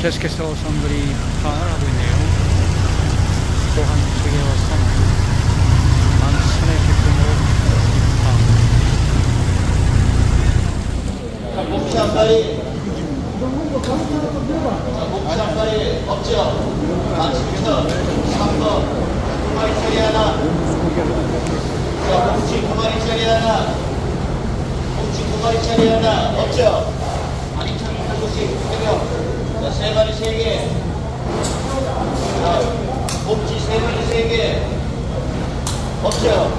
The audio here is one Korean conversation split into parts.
계속해서 선들이 파악을 하고 있네요. 또한 세계와 선, 만선의 기쁨으로 한 마리. 목시 한 마리 없죠? 만십천, 3번, 두 하나. 두 마리짜리 하나. 목치 두 마리짜리 하나. 없죠? 아니천 한 곳씩 세 명. 자, 세 마리 세 개. 자, 목치 세 마리 세 개. 없죠?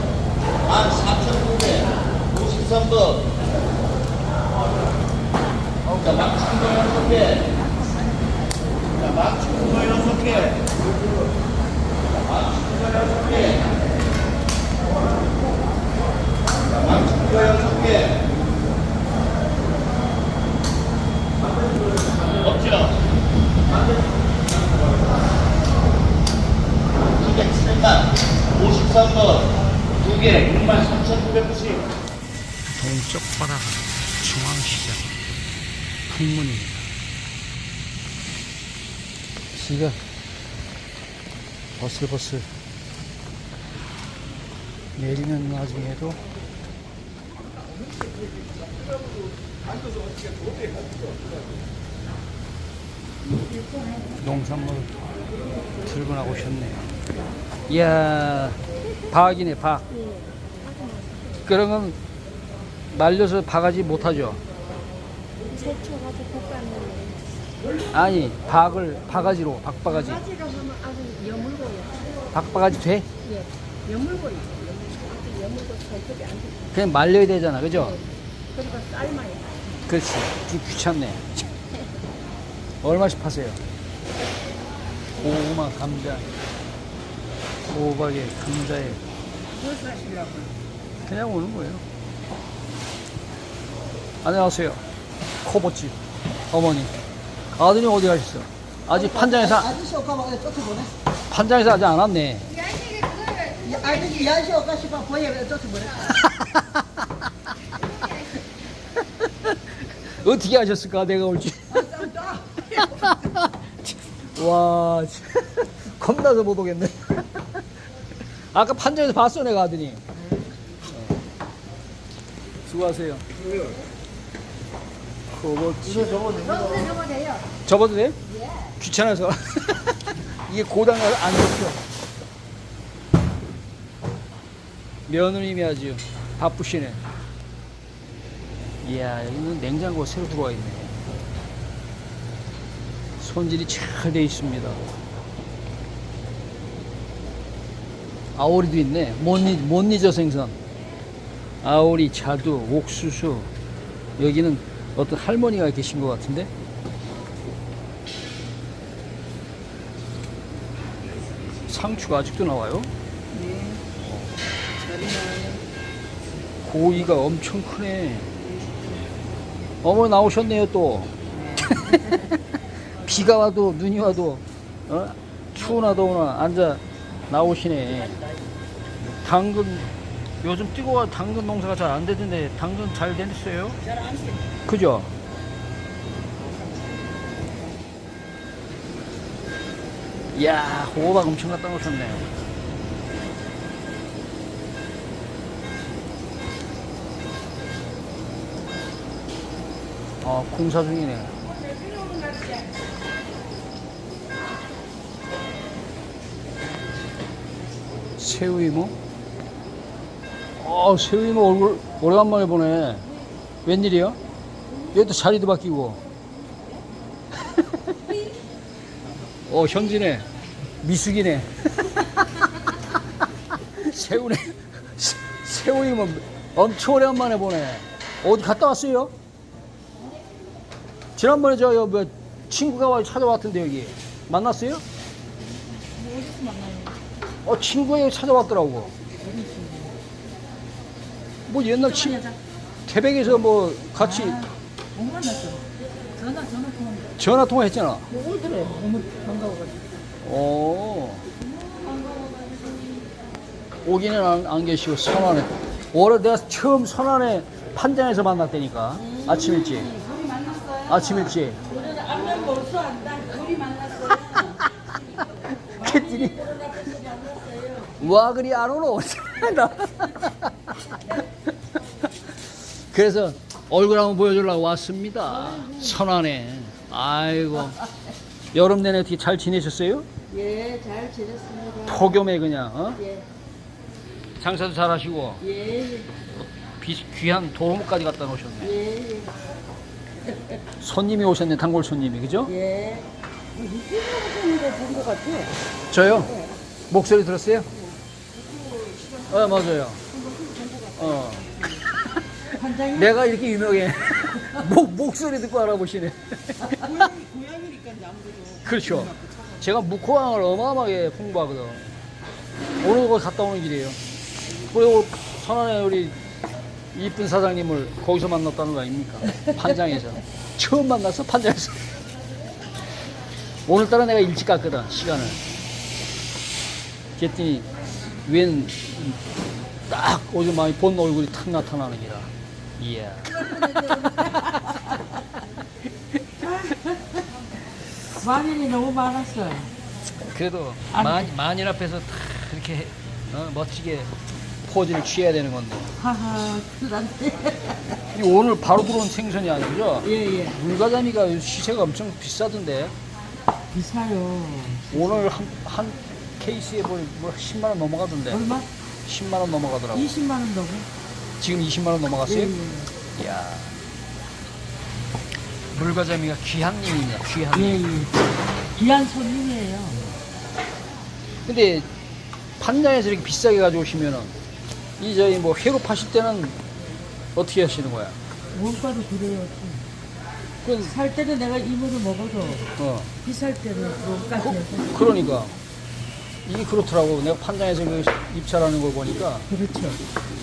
만 사천 구백, 53번. 자, 망치는 거 여섯 개. 자, 망치는 거 여섯 개. 망치는 거 여섯 개. 자, 망치는 거 여섯 개. 없죠? 207만 53번 두 개, 6만 3,990. 동 쪽 바다 중앙시장 풍문입니다. 비가 버슬버슬 내리는 와중에도 농산물 들고 나오셨네요. 이야, 박이네, 박. 그러면 말려서 바가지 못하죠? 세초가지고 볶아내는 아니, 박을 바가지로, 박바가지. 바지로 하면 아주 여물고요. 박바가지 돼? 예, 여물고요. 여물고 손톱이 안 돼. 그냥 말려야 되잖아, 그죠? 그리고 삶아요. 그렇지. 좀 귀찮네. 얼마씩 파세요? 고구마, 감자, 호박에, 감자에. 무엇을 하시려고? 그냥 오는 거예요. 안녕하세요. 코보집 어머니. 아드님 어디 가셨어? 아직 판장에서, 아저씨 오까 봐 쫓아보네. 판장에서 아직 안 왔네. 이 아저씨 야시 오까 싶어 보여 쫓아보네. 어떻게 하셨을까? 내가 올지. 와, 참, 겁나서 못 오겠네. 아까 판정에서 봤어, 내가 아드님. 어. 수고하세요. 그거 이거 저거 돼요. 접어도 돼? 귀찮아서. 이게 고당을 안 접혀. 며느님이 아주 바쁘시네. 이야, 여기는 냉장고 새로 들어와 있네. 손질이 잘 돼 있습니다. 아오리도 있네. 못, 잊, 못 잊어 생선. 아오리, 자두, 옥수수. 여기는 어떤 할머니가 계신 것 같은데? 상추가 아직도 나와요? 고기가 엄청 크네. 어머 나오셨네요 또. 비가 와도 눈이 와도 어? 추우나 더우나 앉아 나오시네. 당근 요즘 뜨거워 당근 농사가 잘 안 되던데 당근 잘 됐어요? 잘안 돼. 그죠? 이야 호박 엄청 갖다 놓으셨네요. 아 공사 중이네. 새우이모? 어, 새우이모 얼굴 오래간만에 보네. 웬일이야? 얘도 자리도 바뀌고. 어, 현진네 미숙이네. 새우네. 새- 새우이모 엄청 오래간만에 보네. 어디 갔다 왔어요? 지난번에 저, 뭐, 친구가 와 찾아왔던데, 여기. 만났어요? 어, 친구가 여기 찾아왔더라고. 뭐 옛날 친, 태백에서 뭐 같이 못 만났어. 전화 전화 통화. 전화 통화했잖아. 뭐 오더래. 너무 반가워가지고. 오. 오기는 안, 안 계시고 선안에. 올해 내가 처음 선안에 판장에서 만났다니까. 아침 일찍. 아침 일찍. 우리는 안면 볼수 안다. 개찐이. 와 그리 안 오노. 나. 그래서 얼굴 한번 보여주려고 왔습니다. 선안에. 아이고. 여름 내내 어떻게 잘 지내셨어요? 예, 잘 지냈습니다. 폭염에 그냥 어? 예, 장사도 잘 하시고 예, 비- 귀한 도로목까지 갖다 놓으셨네. 예, 손님이 오셨네, 단골 손님이 그죠? 예. 이거 본것 같아. 저요? 목소리 들었어요? 어 맞아요. 어 반장님 내가 이렇게 유명해. 목 목소리 듣고 알아보시네. 고양이니까 아무래도. 그렇죠. 제가 묵호항을 어마어마하게 홍보하거든. 오늘 거기 갔다 오는 길이에요. 그리고 선안에 우리 이쁜 사장님을 거기서 만났다는 거 아닙니까? 판장에서. 처음 만나서 판장에서. 오늘따라 내가 일찍 갔거든, 시간을. 그랬더니, 웬, 딱 어제 많이 본 얼굴이 탁 나타나는 기라. 이야. 마늘이 너무 많았어요. 그래도 안 만, 만인 앞에서 다 이렇게 어, 멋지게 포즈를 취해야 되는 건데. 하하, 그런데. 이 오늘 바로 들어온 생선이 아니죠? 예, 예. 물가자미가 시세가 엄청 비싸던데 비싸요. 오늘 한, 한 케이스에 뭐, 뭐 10만 원 넘어가던데 얼마? 10만 원 넘어가더라고 20만 원 넘어. 지금 20만 원 넘어갔어요? 예, 예. 이야 물가자미가 귀한 님이냐 귀한 님 예, 예. 귀한 손님이에요. 근데 판장에서 이렇게 비싸게 가져오시면은 이 저희 뭐 회로 파실 때는 어떻게 하시는 거야? 원가로 그래요. 그건 살 때는 내가 이모를 먹어도 어 비쌀 때는 원가에서. 그, 그러니까 이게 그렇더라고 내가 판장에서 그 입찰하는 걸 보니까 그렇죠.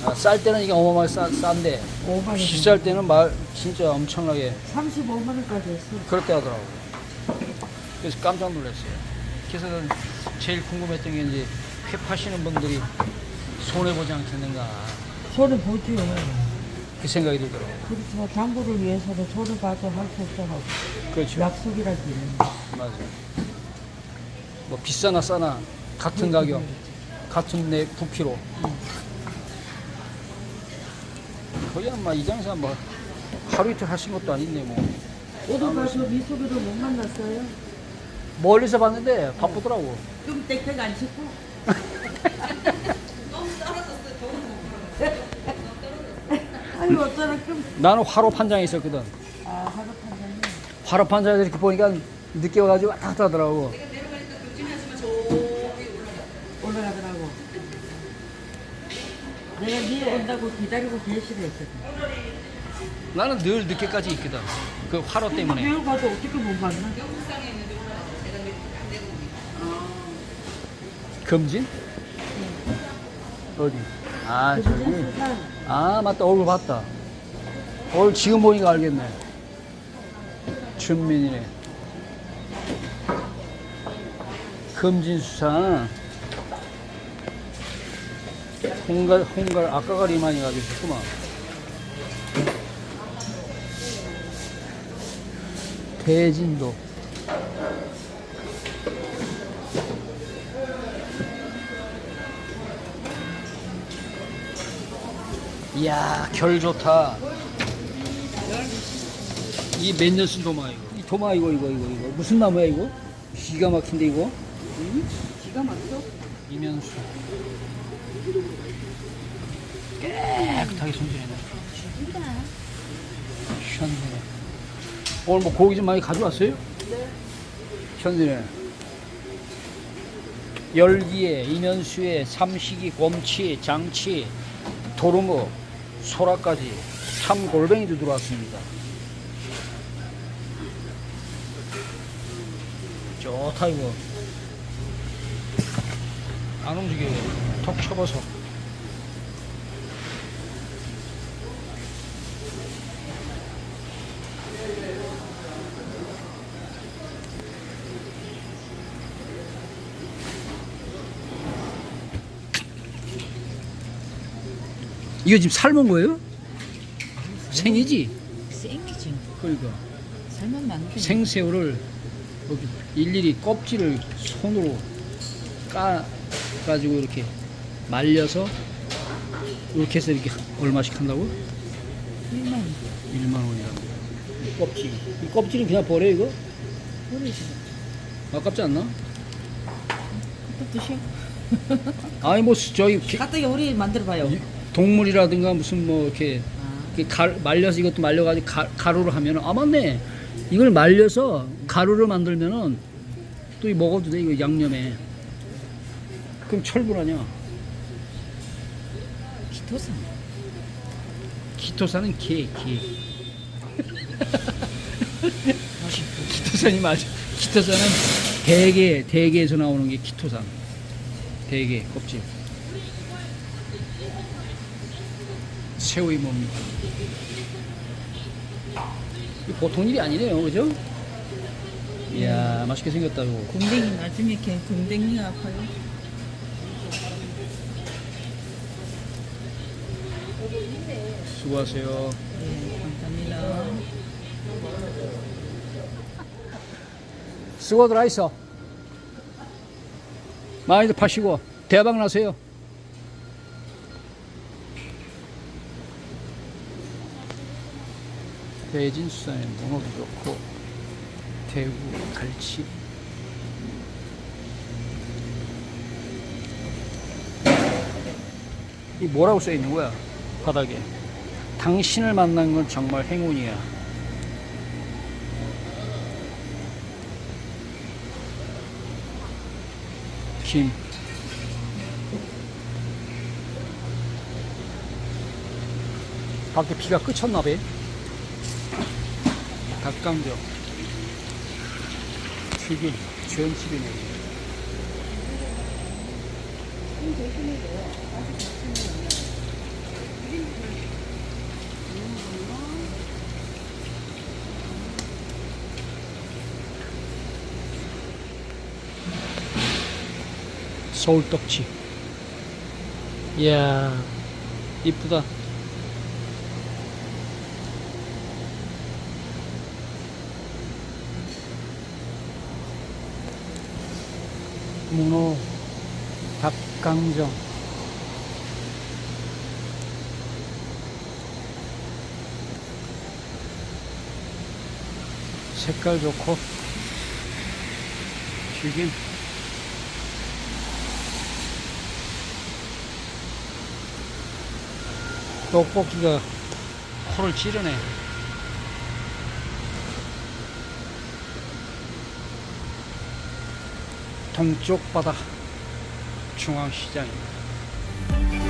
아, 쌀 때는 이게 어마어마하게 싸, 싼데 5만 원. 비쌀 때는 말 진짜 엄청나게 35만 원까지 했어. 그렇게 하더라고 그래서 깜짝 놀랐어요 그래서 제일 궁금했던 게 이제 회 파시는 분들이 손해 보지 않겠는가 손을 보죠. 그 생각이 들더라고 그렇죠. 장부를 위해서는 손을 봐서 할수 없잖아. 그렇죠 약속이라지. 맞아 뭐 비싸나 싸나 같은 가격 같은 내 부피로 거의 아마 이 장사 뭐 하루 이틀 하신 것도 아닌데 뭐 오늘 가서 미소리를 못 만났어요. 멀리서 봤는데 바쁘더라고 좀 땡땡 안 씻고. 아유 어쩌나 좀. 나는 화로 판장에 있었거든 아 하루 판장님. 화로 판장에서 이렇게 보니까 늦게 와가지고 왔다 갔다 하더라고. 내가 니 온다고 기다리고 계시를 했거든. 나는 늘 늦게까지 있거든. 그 화로 때문에. 매우 가도 어떻게 못 만나? 금진? 어디? 아그 저기. 아 맞다. 얼굴 봤다. 얼굴 지금 보니까 알겠네. 준민이네. 금진수산 홍갈 홍갈 아까가리 많이 가지셨구만. 대진도. 이야 결 좋다. 이 몇 년 쓴 도마 이거? 이 도마 이거 이거 이거 이거. 무슨 나무야 이거? 기가 막힌데 이거? 기가 막혀. 이면수 깨끗하게 손질해놔 현진네 오늘 뭐 고기 좀 많이 가져왔어요? 네. 현진네 열기에 이면수에 삼식이 곰치 장치 도루묵 소라까지 참 골뱅이도 들어왔습니다. 좋다 이거. 안 움직여요. 톡 쳐봐서 이거 지금 삶은 거예요? 생이지? 생이지. 그러니까 안 돼. 생새우를 여기 일일이 껍질을 손으로 까 가지고 이렇게 말려서 이렇게 해서 이렇게 얼마씩 한다고? 1만 원. 1만 원이라고. 이 껍질. 이 껍질은 그냥 버려 이거? 모르지. 아깝지 않나? 그것도 드셔. 아니 뭐 저기 개- 갔다 우리 만들어 봐요. 이- 동물이라든가 무슨 뭐 이렇게 아, 이렇게 가, 말려서 이것도 말려가지고 가, 가루로 하면은 아 맞네 이걸 말려서 가루를 만들면은 또이 먹어도 돼 이거 양념에 그럼 철분 아니야 기토산. 기토산은 개, 개. 맛있고. 기토산이 맞아. 기토산은 대게, 대게에서 나오는 게 기토산. 대게, 껍질. 뭡니까? 이거 보통 일이 아니네요, 그죠? 이야, 맛있게 생겼다, 이거. 궁뎅이 나중에 걔 궁뎅이가 아파요. 수고하세요. 네, 감사합니다. 수고들 하이소. 많이들 파시고, 대박 나세요. 대진수산에 문어도 좋고, 대구, 갈치. 이 뭐라고 써 있는 거야? 바닥에. 당신을 만난 건 정말 행운이야. 김. 밖에 비가 그쳤나 봐. 닭강정. 튀김. 전집이네. 서울 떡지. 이야, 이쁘다. 문어, 닭강정. 색깔 좋고, 튀김. 떡볶이가 코를 찌르네. 동쪽 바다 중앙시장입니다.